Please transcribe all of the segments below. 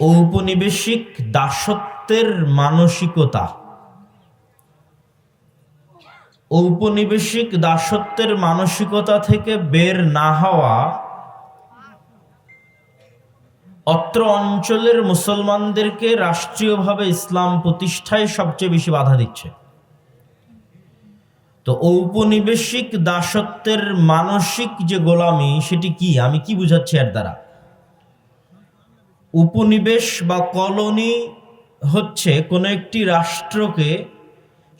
ঔপনিবেশিক দাসত্বের মানসিকতা। ঔপনিবেশিক দাসত্বের মানসিকতা থেকে বের না হওয়া অত্র অঞ্চলের মুসলমানদেরকে রাষ্ট্রীয়ভাবে ইসলাম প্রতিষ্ঠায় সবচেয়ে বেশি বাধা দিচ্ছে। তো ঔপনিবেশিক দাসত্বের মানসিক যে গোলামি, সেটি কি? আমি কি বুঝাচ্ছি এর দ্বারা? উপনিবেশ বা কলোনি হচ্ছে কোনো একটি রাষ্ট্রকে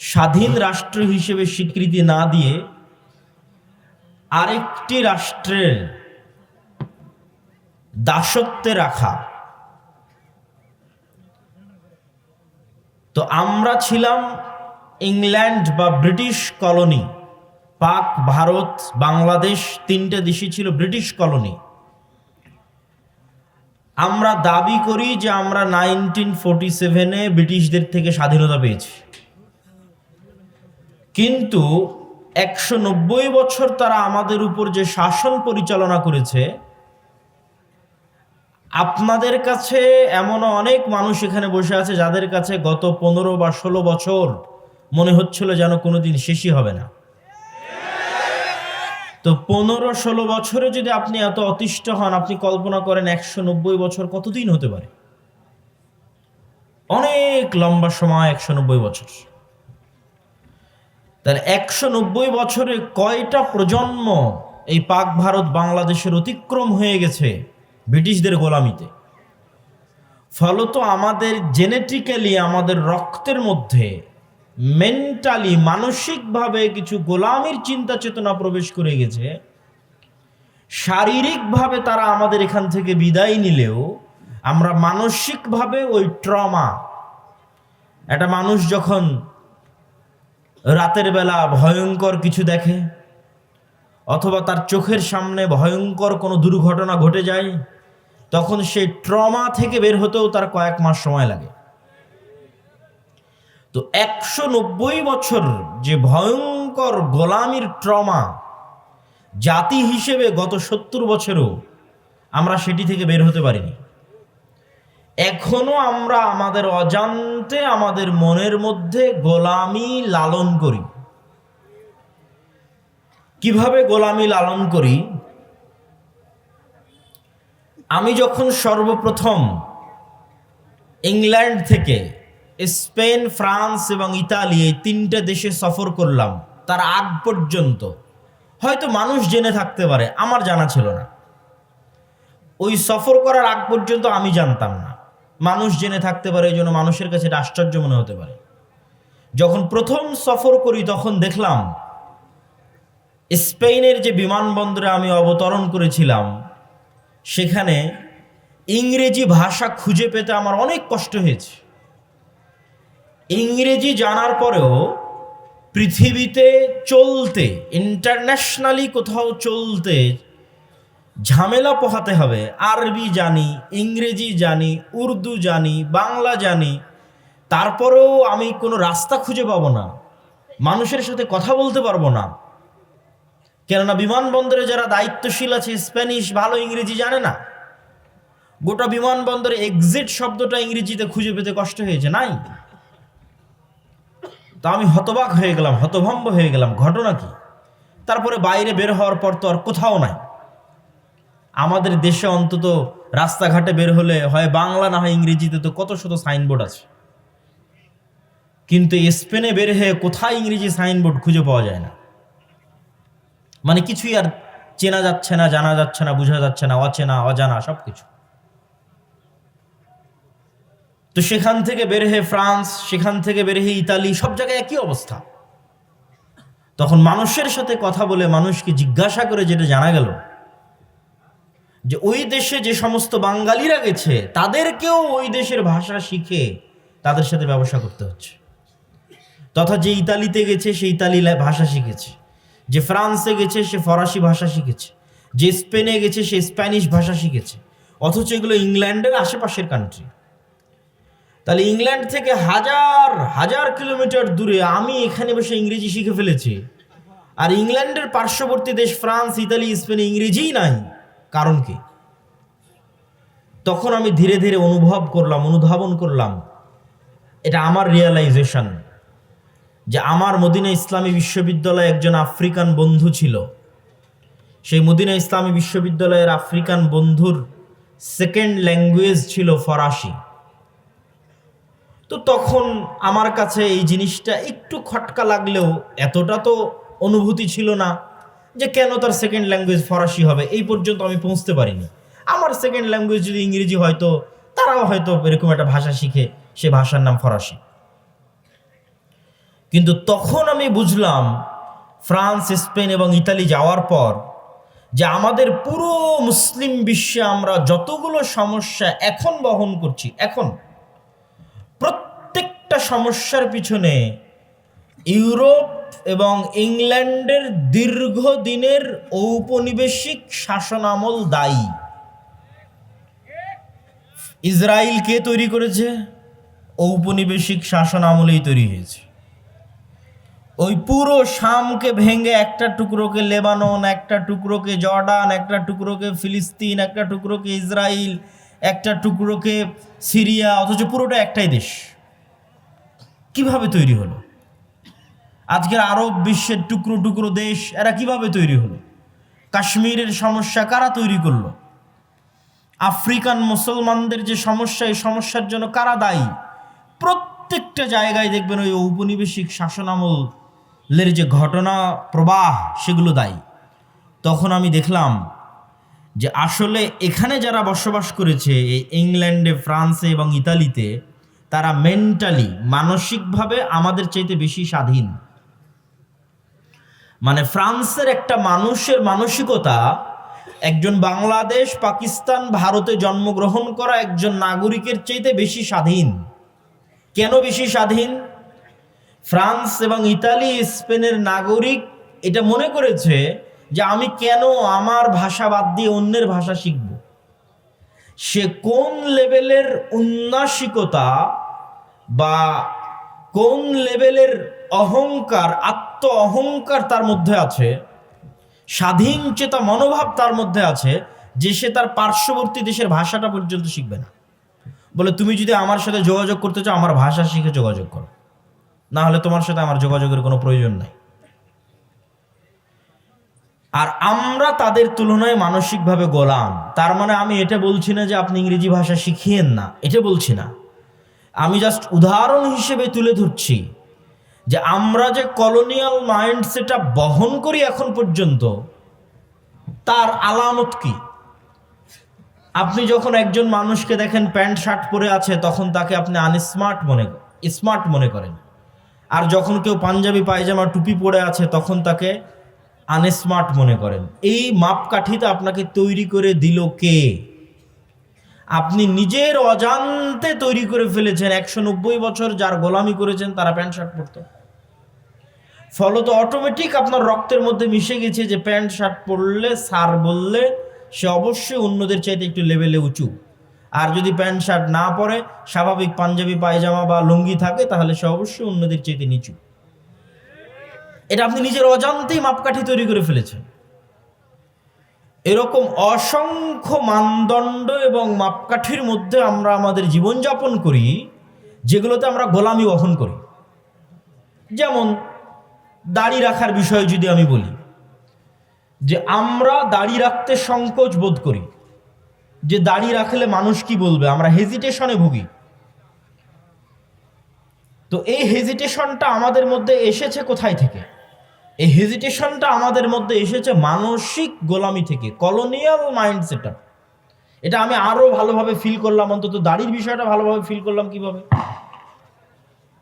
স্বাধীন রাষ্ট্র হিসেবে স্বীকৃতি না দিয়ে আরেকটি রাষ্ট্রের দাসত্বে রাখা। তো আমরা ছিলাম ইংল্যান্ড বা ব্রিটিশ কলোনি, পাক, ভারত, বাংলাদেশ তিনটে দেশই ছিল ব্রিটিশ কলোনি। আমরা দাবি করি যে আমরা নাইনটিন ফোরটি সেভেনে ব্রিটিশদের থেকে স্বাধীনতা পেয়েছি। কিন্তু একশো নব্বই বছর তারা আমাদের উপর যে শাসন পরিচালনা করেছে, আপনাদের কাছে এমনও অনেক মানুষ এখানে বসে আছে যাদের কাছে গত পনেরো বা ষোলো বছর মনে হচ্ছিল যেন কোনোদিন শেষই হবে না। তো পনেরো ষোলো বছরে যদি আপনি এত অতিষ্ঠ হন, আপনি কল্পনা করেন একশো নব্বই বছর কতদিন হতে পারে? অনেক লম্বা সময়, একশো নব্বই বছর। তাহলে একশো নব্বই বছরে কয়টা প্রজন্ম এই পাক ভারত বাংলাদেশের অতিক্রম হয়ে গেছে ব্রিটিশদের গোলামিতে? ফলত আমাদের জেনেটিক্যালি আমাদের রক্তের মধ্যে মেন্টালি মানসিকভাবে কিছু গোলামির চিন্তা চেতনা প্রবেশ করে গেছে। শারীরিকভাবে তারা আমাদের এখান থেকে বিদায় নিলেও আমরা মানসিকভাবে ওই ট্রমা, একটা মানুষ যখন রাতের বেলা ভয়ঙ্কর কিছু দেখে, অথবা তার চোখের সামনে ভয়ঙ্কর কোনো দুর্ঘটনা ঘটে যায়, তখন সেই ট্রমা থেকে বের হতেও তার কয়েক মাস সময় লাগে। তো একশো নব্বই বছর যে ভয়ঙ্কর গোলামির ট্রমা জাতি হিসেবে গত সত্তর বছরও আমরা সেটি থেকে বের হতে পারিনি। এখনও আমরা আমাদের অজান্তে আমাদের মনের মধ্যে গোলামি লালন করি। কীভাবে গোলামি লালন করি? আমি যখন সর্বপ্রথম ইংল্যান্ড থেকে স্পেন ফ্রান্স এবং ইতালি এই তিনটে দেশে সফর করলাম, তার আগ পর্যন্ত। হয়তো মানুষ জেনে থাকতে পারে, আমার জানা ছিল না। ওই সফর করার আগ পর্যন্ত আমি জানতাম না। মানুষ জেনে থাকতে পারে, এই জন্য মানুষের কাছে এটা আশ্চর্য মনে হতে পারে। যখন প্রথম সফর করি, তখন দেখলাম, স্পেনের যে বিমানবন্দরে আমি অবতরণ করেছিলাম, সেখানে ইংরেজি ভাষা খুঁজে পেতে আমার অনেক কষ্ট হয়েছে। ইংরেজি জানার পরেও পৃথিবীতে চলতে ইন্টারন্যাশনালি কোথাও চলতে ঝামেলা পোহাতে হবে। আরবি জানি, ইংরেজি জানি, উর্দু জানি, বাংলা জানি। তারপরেও আমি কোনো রাস্তা খুঁজে পাবো না। মানুষের সাথে কথা বলতে পারব না। কেননা বিমানবন্দরে যারা দায়িত্বশীল আছে, স্প্যানিশ, ভালো ইংরেজি জানে না। গোটা বিমানবন্দরে এক্সিট শব্দটা ইংরেজিতে খুঁজে পেতে কষ্ট হয়েছে, নাই? তা আমি হতবাক হয়ে গেলাম, হতভম্ব হয়ে গেলাম। ঘটনা কি? তারপরে বাইরে বের হওয়ার পর তো আর কোথাও নাই। আমাদের দেশে অন্তত রাস্তাঘাটে বের হলে হয় বাংলা না হয় ইংরেজিতে, তো কত শত সাইনবোর্ড আছে। কিন্তু স্পেনে বের হয়ে কোথায় ইংরেজি সাইনবোর্ড খুঁজে পাওয়া যায় না। মানে কিছুই আর চেনা যাচ্ছে না, জানা যাচ্ছে না, বোঝা যাচ্ছে না, অচেনা, অজানা সব কিছু তো সেখান থেকে বের হয়ে ফ্রান্স, সেখান থেকে বের হয়ে ইতালি, সব জায়গায় একই অবস্থা। তখন মানুষের সাথে কথা বলে মানুষকে জিজ্ঞাসা করে যেটা জানা গেল, যে ওই দেশে যে সমস্ত বাঙালিরা গেছে, তাদেরকেও ওই দেশের ভাষা শিখে তাদের সাথে ব্যবসা করতে হচ্ছে। তথা যে ইতালিতে গেছে, সে ইতালি ভাষা শিখেছে। যে ফ্রান্সে গেছে, সে ফরাসি ভাষা শিখেছে। যে স্পেনে গেছে, সে স্প্যানিশ ভাষা শিখেছে। অথচ এগুলো ইংল্যান্ডের আশেপাশের কান্ট্রি তাহলে ইংল্যান্ড থেকে হাজার হাজার কিলোমিটার দূরে আমি এখানে বসে ইংরেজি শিখে ফেলেছি। আর ইংল্যান্ডের পার্শ্ববর্তী দেশ ফ্রান্স, ইতালি, স্পেনে ইংরেজিই নাই। কারণ কি? তখন আমি ধীরে ধীরে অনুভব করলাম, অনুধাবন করলাম, এটা আমার রিয়েলাইজেশন যে আমার মদিনা ইসলামী বিশ্ববিদ্যালয়ে একজন আফ্রিকান বন্ধু ছিল। সেই মদিনা ইসলামী বিশ্ববিদ্যালয়ের আফ্রিকান বন্ধুর সেকেন্ড ল্যাঙ্গুয়েজ ছিল ফরাসি। তো তখন আমার কাছে এই জিনিসটা একটু খটকা লাগলেও এতটা তো অনুভূতি ছিল না যে কেন তার সেকেন্ড ল্যাঙ্গুয়েজ ফরাসি হবে, এই পর্যন্ত আমি পৌঁছতে পারিনি। আমার সেকেন্ড ল্যাঙ্গুয়েজ যদি ইংরেজি হয়তো, তারাও হয়তো এরকম একটা ভাষা শিখে সে ভাষার নাম ফরাসি। কিন্তু তখন আমি বুঝলাম, ফ্রান্স, স্পেন এবং ইতালি যাওয়ার পর যে আমাদের পুরো মুসলিম বিশ্বে আমরা যতগুলো সমস্যা এখন বহন করছি, এখন প্রত্যেকটা সমস্যার পিছনে ইউরোপ এবং ইংল্যান্ডের দীর্ঘদিনের ঔপনিবেশিক শাসনামল দায়ী। ইসরায়েল কে তৈরি করেছে? ঔপনিবেশিক শাসন আমলেই তৈরি হয়েছে। ওই পুরো শামকে ভেঙে একটা টুকরোকে লেবানন, একটা টুকরোকে জর্ডান, একটা টুকরোকে ফিলিস্তিন, একটা টুকরোকে ইসরায়েল একটা টুকরোকে সিরিয়া, অথচ পুরোটা একটাই দেশ। কীভাবে তৈরি হলো? আজকের আরব বিশ্বের টুকরো টুকরো দেশ, এরা কীভাবে তৈরি হলো? কাশ্মীরের সমস্যা কারা তৈরি করল? আফ্রিকান মুসলমানদের যে সমস্যা, এই সমস্যার জন্য কারা দায়ী? প্রত্যেকটা জায়গায় দেখবেন ওই ঔপনিবেশিক শাসনামলের যে ঘটনা, প্রবাহ, সেগুলো দায়ী। তখন আমি দেখলাম যে আসলে এখানে যারা বসবাস করেছে, এই ইংল্যান্ডে, ফ্রান্সে এবং ইতালিতে, তারা মেন্টালি মানসিকভাবে আমাদের চাইতে বেশি স্বাধীন। মানে ফ্রান্সের একটা মানুষের মানসিকতা, একজন বাংলাদেশ, পাকিস্তান, ভারতে জন্মগ্রহণ করা একজন নাগরিকের চাইতে বেশি স্বাধীন। কেন বেশি স্বাধীন? ফ্রান্স এবং ইতালি, স্পেনের নাগরিক এটা মনে করেছে যে আমি কেন আমার ভাষা বাদ দিয়ে অন্যের ভাষা শিখব? সে কোন লেভেলের উন্নাসিকতা বা কোন লেভেলের অহংকার, আত্ম অহংকার তার মধ্যে আছে, স্বাধীন চেতা মনোভাব তার মধ্যে আছে, যে সে তার পার্শ্ববর্তী দেশের ভাষাটা পর্যন্ত শিখবে না। বলে, তুমি যদি আমার সাথে যোগাযোগ করতে চাও, আমার ভাষা শিখে যোগাযোগ করো। না হলে তোমার সাথে আমার যোগাযোগের কোনো প্রয়োজন নাই। আর আমরা তাদের তুলনায় মানসিকভাবে গোলাম। তার মানে আমি এটা বলছি না যে আপনি ইংরেজি ভাষা শিখিয়েন না। এটা বলছি না। আমি জাস্ট উদাহরণ হিসেবে তুলে ধরছি যে আমরা যে কলোনিয়াল মাইন্ড সেটা বহন করি এখন পর্যন্ত, তার আলামত কি? আপনি যখন একজন মানুষকে দেখেন প্যান্ট, শার্ট পরে আছে, তখন তাকে আপনি আনস্মার্ট মনে স্মার্ট মনে করেন। আর যখন কেউ পাঞ্জাবি, পায়জামা, টুপি পরে আছে, তখন তাকে আনস্মার্ট মনে করেন। এই মাপকাঠিটা আপনাকে তৈরি করে দিল কে? আপনি নিজের অজান্তে তৈরি করে ফেলেছেন। একশো নব্বই বছর যার গোলামি করেছেন, তারা প্যান্ট শার্ট পরতো। ফলত অটোমেটিক আপনার রক্তের মধ্যে মিশে গেছে যে প্যান্ট শার্ট পরলে, সার বললে, সে অবশ্যই অন্যদের চাইতে একটু লেভেলে উঁচু। আর যদি প্যান্ট শার্ট না পরে, স্বাভাবিক পাঞ্জাবি, পায়জামা বা লুঙ্গি থাকে, তাহলে সে অবশ্যই অন্যদের চাইতে নিচু। এটা আপনি নিজের অজান্তেই মাপকাঠি তৈরি করে ফেলেছেন। এরকম অসংখ্য মানদণ্ড এবং মাপকাঠির মধ্যে আমরা আমাদের জীবনযাপন করি, যেগুলোতে আমরা গোলামি বহন করি। যেমন দাড়ি রাখার বিষয়ে যদি আমি বলি, যে আমরা দাড়ি রাখতে সংকোচ বোধ করি, যে দাড়ি রাখলে মানুষ কি বলবে? আমরা হেজিটেশনে ভুগি। তো এই হেজিটেশনটা আমাদের মধ্যে এসেছে কোথায় থেকে? এই হেজিটেশনটা আমাদের মধ্যে এসেছে মানসিক গোলামি থেকে কলোনিয়াল মাইন্ড সেট এটা আমি আরও ভালোভাবে ফিল করলাম, অন্তত দাড়ির বিষয়টা ভালোভাবে ফিল করলাম কীভাবে?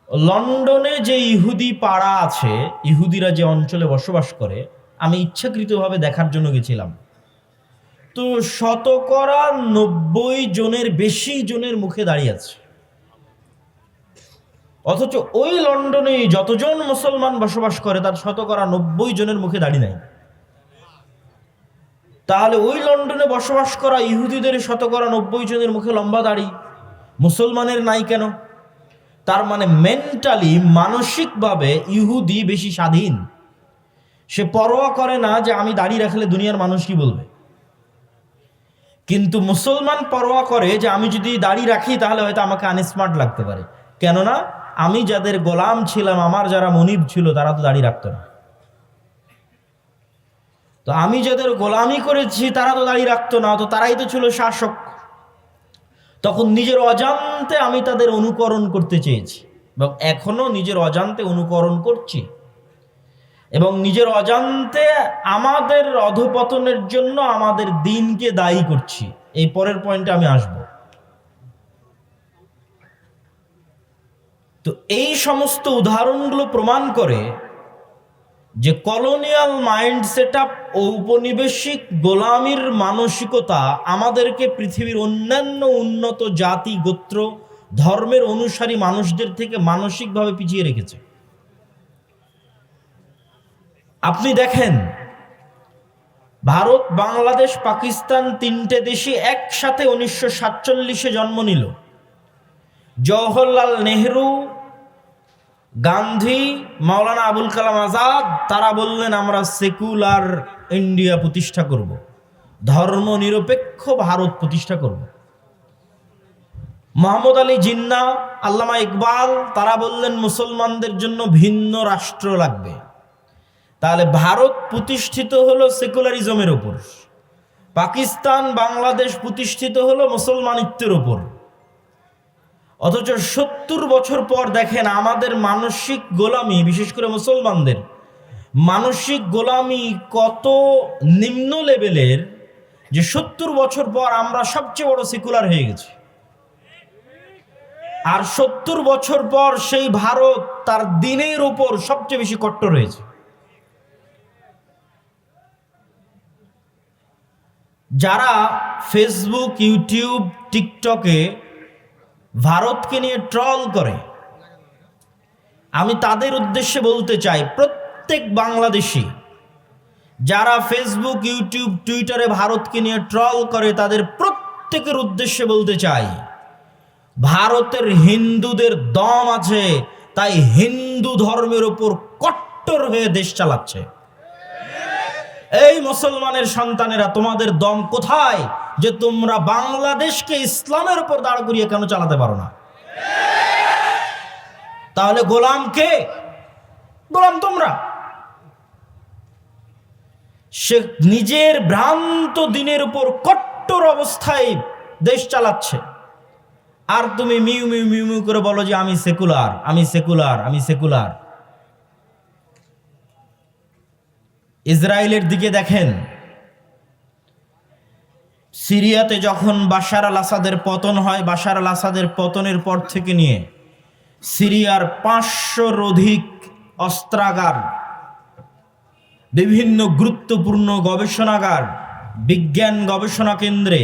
লন্ডনে যে ইহুদি পাড়া আছে, ইহুদিরা যে অঞ্চলে বসবাস করে, আমি ইচ্ছাকৃতভাবে দেখার জন্য গেছিলাম। তো শতকরা নব্বই জনের বেশি জনের মুখে দাঁড়িয়ে আছে। অথচ ওই লন্ডনে যতজন মুসলমান বসবাস করে, তার শতকরা নব্বই জনের মুখে দাঁড়িয়ে নাই। তাহলে ওই লন্ডনে বসবাস করা ইহুদিদের শতকরা নব্বই জনের মুখে লম্বা দাড়ি, মুসলমানের নাই কেন? তার মানে মেন্টালি মানসিকভাবে ইহুদি বেশি স্বাধীন। সে পরোয়া করে না যে আমি দাড়ি রাখলে দুনিয়ার মানুষ কি বলবে? কিন্তু মুসলমান পরোয়া করে যে আমি যদি দাড়ি রাখি, তাহলে হয়তো আমাকে আনস্মার্ট লাগতে পারে। কেননা আমি যাদের গোলাম ছিলাম, আমার যারা মনিব ছিল, তারা তো দাড়ি রাখতো না। তো আমি যাদের গোলামি করেছি, তারা তো দাড়ি রাখতো না তো তারাই তো ছিল শাসক। তখন নিজের অজান্তে আমি তাদের অনুকরণ করতে চেয়েছি এবং এখনও নিজের অজান্তে অনুকরণ করছি। এবং নিজের অজান্তে আমাদের অধপতনের জন্য আমাদের দিনকে দায়ী করছি। এই পরের পয়েন্টে আমি আসব। তো এই সমস্ত উদাহরণগুলো প্রমাণ করে যে কলোনিয়াল মাইন্ড সেট ও উপনিবেশিক গোলামির মানসিকতা আমাদেরকে পৃথিবীর অন্যান্য উন্নত জাতি, গোত্র, ধর্মের অনুসারী মানুষদের থেকে মানসিকভাবে পিছিয়ে রেখেছে। আপনি দেখেন, ভারত, বাংলাদেশ, পাকিস্তান তিনটে দেশে একসাথে উনিশশো সাতচল্লিশে জন্ম নিল। জওহরলাল নেহরু, গান্ধী, মাওলানা আবুল কালাম আজাদ, তারা বললেন, আমরা সেকুলার ইন্ডিয়া প্রতিষ্ঠা করব। ধর্ম নিরপেক্ষ ভারত প্রতিষ্ঠা করব। মোহাম্মদ আলী জিন্না, আল্লামা ইকবাল, তারা বললেন, মুসলমানদের জন্য ভিন্ন রাষ্ট্র লাগবে। তাহলে ভারত প্রতিষ্ঠিত হলো সেকুলারিজমের ওপর। পাকিস্তান, বাংলাদেশ প্রতিষ্ঠিত হলো মুসলমানিত্বের ওপর। অথচ সত্তর বছর পর দেখেন আমাদের মানসিক গোলামি, বিশেষ করে মুসলমানদের, মানসিক গোলামি কত নিম্ন লেভেলের যে সত্তর বছর পর আমরা সবচেয়ে বড় সেকুলার হয়ে গেছি। আর সত্তর বছর পর সেই ভারত তার দিনের উপর সবচেয়ে বেশি কট্টর হয়েছে। যারা ফেসবুক ইউটিউব টিকটকে ভারতকে নিয়ে ট্রল করে। আমি তাদের উদ্দেশ্যে বলতে চাই, প্রত্যেক বাংলাদেশি যারা ফেসবুক ইউটিউব টুইটারে ভারতকে নিয়ে ট্রল করে, তাদের প্রত্যেকের উদ্দেশ্যে বলতে চাই, ভারতের হিন্দুদের দম আছে, তাই হিন্দু ধর্মের উপর কট্টর হয়ে দেশ চালাচ্ছে। এই মুসলমানের সন্তানেরা, তোমাদের দম কোথায়? যে তোমরা বাংলাদেশকে ইসলামের উপর দাঁড় করিয়ে কেন চালাতে পারো না? তাহলে গোলাম কে? গোলাম তোমরা। সে নিজের ভ্রান্ত দিনের উপর কট্টর অবস্থায় দেশ চালাচ্ছে। আর তুমি মিউ মিউ মিউ মিউ করে বলো যে, আমি সেকুলার আমি সেকুলার আমি সেকুলার। ইসরায়েলের দিকে দেখেন। সিরিয়াতে যখন বাশার আল আসাদের পতন হয়, বাশার আল আসাদের পতনের পর থেকে নিয়ে সিরিয়ার পাঁচশোর অধিক অস্ত্রাগার, বিভিন্ন গুরুত্বপূর্ণ গবেষণাগার, বিজ্ঞান গবেষণা কেন্দ্রে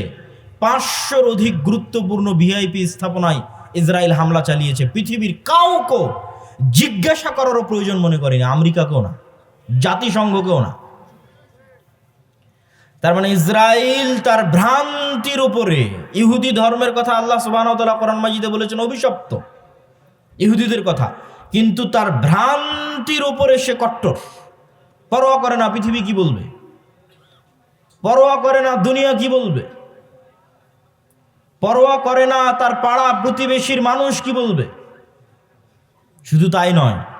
পাঁচশোর অধিক গুরুত্বপূর্ণ ভিআইপি স্থাপনায় ইসরায়েল হামলা চালিয়েছে। পৃথিবীর কাউকে জিজ্ঞাসা করারও প্রয়োজন মনে করেনি। আমেরিকাকেও না। জাতিসংঘকেও না। তার মানে ইসরায়েল তার ভ্রান্তির উপরে ইহুদি ধর্মের কথা আল্লাহ সুবাহ কোরআন মাজিদে বলেছেন, অভিশপ্ত। ইহুদিদের কথা। কিন্তু তার ভ্রান্তির উপরে সে কট্টর। পরোয়া করে না পৃথিবী কি বলবে? পরোয়া করে না দুনিয়া কি বলবে? পরোয়া করে না তার পাড়া প্রতিবেশীর মানুষ কি বলবে? শুধু তাই নয়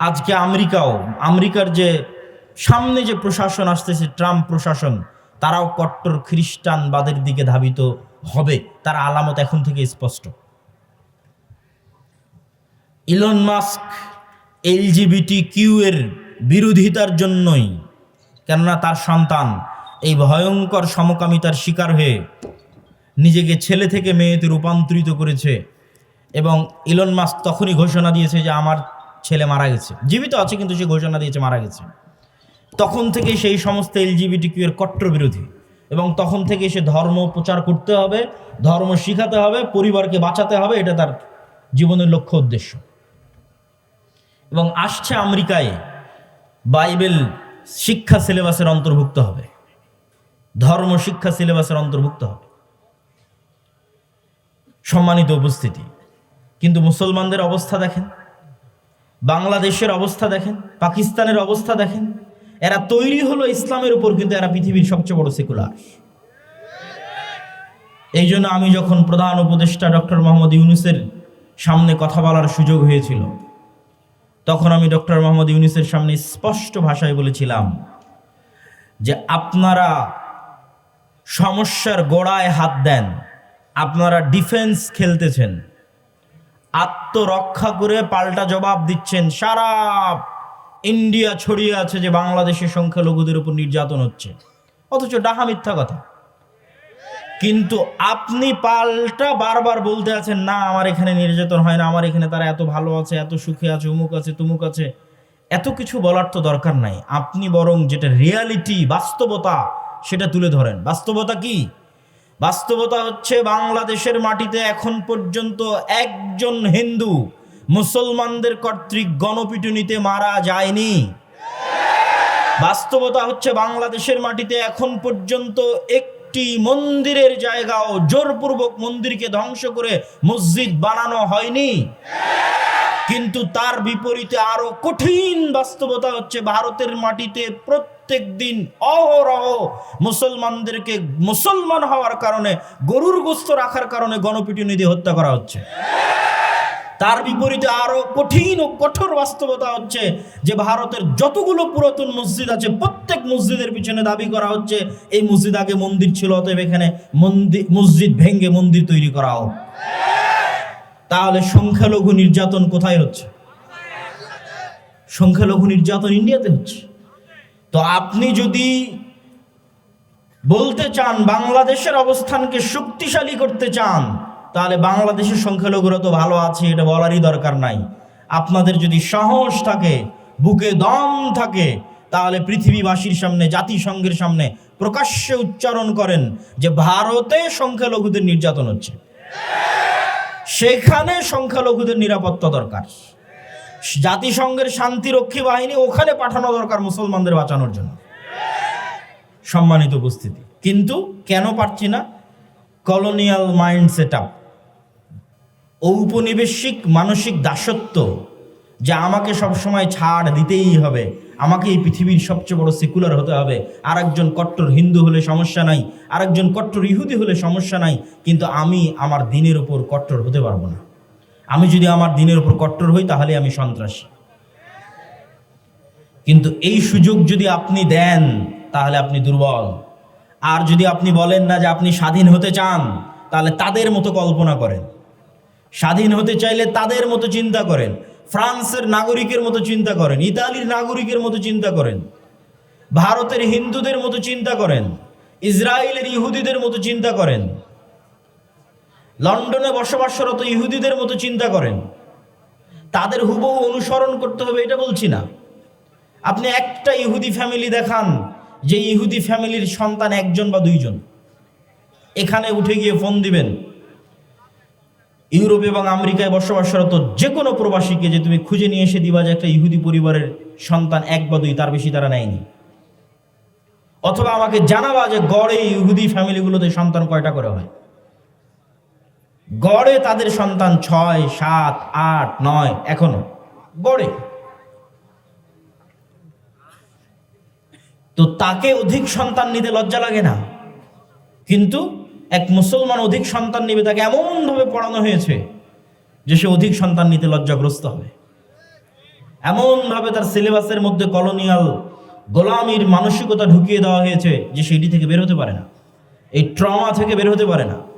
আজকে আমেরিকাও, আমেরিকার যে সামনে যে প্রশাসন আসতেছে, ট্রাম্প প্রশাসন, তারাও কট্টর খ্রিস্টানবাদের দিকে ধাবিত হবে। তার আলামত এখন থেকে স্পষ্ট। ইলন মাস্ক এলজিবিটি কিউ এর বিরোধিতার জন্যই, কেননা তার সন্তান এই ভয়ঙ্কর সমকামিতার শিকার হয়ে নিজেকে ছেলে থেকে মেয়েতে রূপান্তরিত করেছে এবং ইলন মাস্ক তখনই ঘোষণা দিয়েছে যে আমার ছেলে মারা গেছে। জীবিত আছে কিন্তু সে ঘোষণা দিয়েছে মারা গেছে। তখন থেকে সেই সমস্ত এলজিবিটি কিউ এর কট্টর বিরোধী। এবং তখন থেকে সে ধর্ম প্রচার করতে হবে, ধর্ম শিখাতে হবে, পরিবারকে বাঁচাতে হবে, এটা তার জীবনের লক্ষ্য উদ্দেশ্য। এবং আসছে আমেরিকায় বাইবেল শিক্ষা সিলেবাসের অন্তর্ভুক্ত হবে। ধর্ম শিক্ষা সিলেবাসের অন্তর্ভুক্ত হবে। সম্মানিত উপস্থিতি, কিন্তু মুসলমানদের অবস্থা দেখেন। বাংলাদেশের অবস্থা দেখেন, পাকিস্তানের অবস্থা দেখেন, এরা তৈরি হলো ইসলামের উপর, কিন্তু এরা পৃথিবীর সবচেয়ে বড় সেকুলার। এই জন্য আমি যখন প্রধান উপদেষ্টা ডক্টর মোহাম্মদ ইউনুসের সামনে কথা বলার সুযোগ হয়েছিল, তখন আমি ডক্টর মোহাম্মদ ইউনুসের সামনে স্পষ্ট ভাষায় বলেছিলাম যে আপনারা সমস্যার গোড়ায় হাত দেন, আপনারা ডিফেন্স খেলতেছেন। আত্মরক্ষা করে পাল্টা জবাব দিচ্ছেন সারা ইন্ডিয়া ছড়িয়ে আছে যে বাংলাদেশের সংখ্যালঘুদের উপর নির্যাতন হচ্ছে। অথচ ডাহা মিথ্যা কথা। কিন্তু আপনি পাল্টা বারবার বলতে আছেন, না, আমার এখানে নির্যাতন হয় না, আমার এখানে তারা এত ভালো আছে, এত সুখে আছে, অমুক আছে, তুমুক আছে। এত কিছু বলার তো দরকার নাই। আপনি বরং যেটা রিয়ালিটি বাস্তবতা, সেটা তুলে ধরেন। বাস্তবতা কি? বাস্তবতা হচ্ছে বাংলাদেশের মাটিতে এখন পর্যন্ত একজন হিন্দু মুসলমানদের কর্তৃক গণপিটুনিতে মারা যায়নি। বাস্তবতা হচ্ছে বাংলাদেশের মাটিতে এখন পর্যন্ত একটি মন্দিরের জায়গাও জোরপূর্বক মন্দিরকে ধ্বংস করে মসজিদ বানানো হয়নি। কিন্তু তার বিপরীতে আরও কঠিন বাস্তবতা হচ্ছে ভারতের মাটিতে প্রত্যেক দিন অহরহ মুসলমানদেরকে মুসলমান হওয়ার কারণে, গরুর গোস্ত রাখার কারণে গণপিটুনি দিয়ে হত্যা করা হচ্ছে। তার বিপরীতে আরও কঠিন ও কঠোর বাস্তবতা হচ্ছে যে, ভারতের যতগুলো পুরাতন মসজিদ আছে, প্রত্যেক মসজিদের পিছনে দাবি করা হচ্ছে, এই মসজিদ আগে মন্দির ছিল, অতএব এখানে মন্দির মসজিদ ভেঙ্গে মন্দির তৈরি করা হোক। তাহলে সংখ্যালঘু নির্যাতন কোথায় হচ্ছে? সংখ্যালঘু নির্যাতন ইন্ডিয়াতে হচ্ছে। তো আপনি যদি বলতে চান বাংলাদেশের অবস্থানকে শক্তিশালী করতে চান, তাহলে বাংলাদেশের সংখ্যালঘুরা তো ভালো আছে, এটা বলারই দরকার নাই। আপনাদের যদি সাহস থাকে, বুকে দম থাকে, তাহলে পৃথিবীবাসীর সামনে, জাতিসংঘের সামনে প্রকাশ্যে উচ্চারণ করেন যে ভারতে সংখ্যালঘুদের নির্যাতন হচ্ছে। সেখানে সংখ্যালঘুদের নিরাপত্তা দরকার। জাতিসংঘের শান্তিরক্ষী বাহিনী ওখানে পাঠানো দরকার মুসলমানদের বাঁচানোর জন্য। সম্মানিত উপস্থিতি। কিন্তু কেন পারছি না? কলোনিয়াল মাইন্ড সেট আপ ঔপনিবেশিক মানসিক দাসত্ব যে আমাকে সবসময় ছাড় দিতেই হবে, আমাকে এই পৃথিবীর সবচেয়ে বড় সেকুলার হতে হবে। আর একজন কট্টর হিন্দু হলে সমস্যা নাই আর একজন কট্টর ইহুদি হলে সমস্যা নাই, কিন্তু আমি আমার দিনের ওপর কট্টর হতে পারব না। আমি যদি আমার দিনের উপর কট্টর হই, তাহলে আমি সন্ত্রাসী। কিন্তু এই সুযোগ যদি আপনি দেন, তাহলে আপনি দুর্বল। আর যদি আপনি বলেন না যে আপনি স্বাধীন হতে চান, তাহলে তাদের মতো কল্পনা করেন। স্বাধীন হতে চাইলে তাদের মতো চিন্তা করেন। ফ্রান্সের নাগরিকের মতো চিন্তা করেন। ইতালির নাগরিকের মতো চিন্তা করেন। ভারতের হিন্দুদের মতো চিন্তা করেন। ইসরায়েলের ইহুদিদের মতো চিন্তা করেন। লন্ডনে বসবাসরত ইহুদিদের মতো চিন্তা করেন। তাদের হুবহু অনুসরণ করতে হবে, এটা বলছি না। আপনি একটা ইহুদি ফ্যামিলি দেখান, যে ইহুদি ফ্যামিলির সন্তান একজন বা দুইজন। এখানে উঠে গিয়ে ফোন দিবেন। ইউরোপ এবং আমেরিকায় বসবাসরত যে কোনো প্রবাসীকে যে তুমি খুঁজে নিয়ে এসে দিবা যে একটা ইহুদি পরিবারের সন্তান এক বা দুই, তার বেশি তারা নেয়নি। অথবা আমাকে জানাবা যে গড়ে ইহুদি ফ্যামিলিগুলোতে সন্তান কয়টা করে হয়। গড়ে তাদের সন্তান ছয়, সাত, আট, নয়, এখনও। গড়ে। তো তাকে অধিক সন্তান নিতে লজ্জা লাগে না। কিন্তু এক মুসলমান অধিক সন্তান নেবে তাকে এমনভাবে পড়ানো হয়েছে যে সে অধিক সন্তান নিতে লজ্জাগ্রস্ত হবে। এমনভাবে তার সিলেবাসের মধ্যে কলোনিয়াল গোলামির মানসিকতা ঢুকিয়ে দেওয়া হয়েছে যে সেটি থেকে বের হতে পারে না। এই ট্রমা থেকে বের হতে পারে না।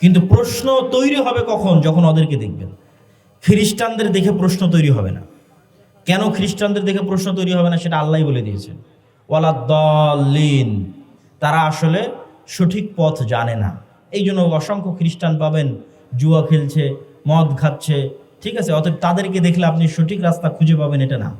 কিন্তু প্রশ্ন তৈরি হবে কখন? যখন ওদেরকে দেখবেন। খ্রিস্টানদের দেখে প্রশ্ন তৈরি হবে না। কেন খ্রিস্টানদের দেখে প্রশ্ন তৈরি হবে না সেটা আল্লাহ বলে দিয়েছেন। ওয়ালা দলিন তারা আসলে সঠিক পথ জানে না। এই জন্য অসংখ্য খ্রিস্টান পাবেন, জুয়া খেলছে, মদ খাচ্ছে, ঠিক আছে? অতএব তাদেরকে দেখলে আপনি সঠিক রাস্তা খুঁজে পাবেন, এটা না।